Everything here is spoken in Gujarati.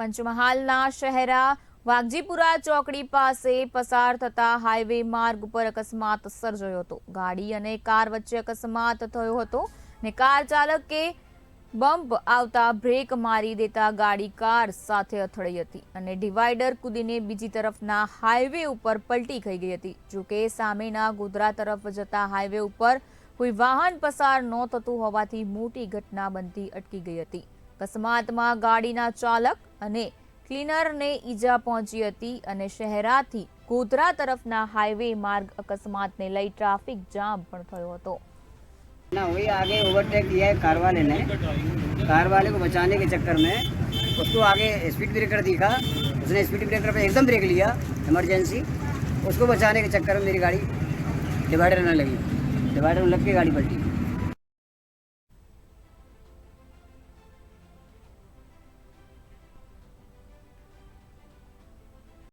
પંચમહાલના શહેરા વાઘજીપુરા ચોકડી પાસે પસાર થતા હાઈવે માર્ગ ઉપર અકસ્માત સર્જાયો હતો. ગાડી અને કાર વચ્ચે અકસ્માત થયો હતો ને કાર ચાલકે બમ્પ આવતા બ્રેક મારી દેતા ગાડી કાર સાથે અથડાઈ હતી અને ડિવાઈડર કૂદીને બીજી તરફના હાઈવે ઉપર પલટી ખાઈ ગઈ હતી. જોકે સામેના ગોધરા તરફ જતા હાઈવે ઉપર કોઈ વાહન પસાર ન થતું હોવાથી મોટી ઘટના બનતી અટકી ગઈ હતી. અકસ્માતમાં ગાડીના ચાલક અને ક્લીનરને ઈજા પહોંચી હતી અને શહેરાથી ગોધરા તરફના હાઈવે માર્ગ અકસ્માતને લઈ ટ્રાફિક જામ પણ થયો હતો ना वही आगे ओवरटेक दिया है कार वाले ने कार वाले को बचाने के चक्कर में उसको आगे स्पीड ब्रेकर दिखा उसने स्पीड ब्रेकर पे एकदम ब्रेक लिया इमरजेंसी उसको बचाने के चक्कर में मेरी गाड़ी डिवाइडर में लगी डिवाइडर में लग के गाड़ी पलटी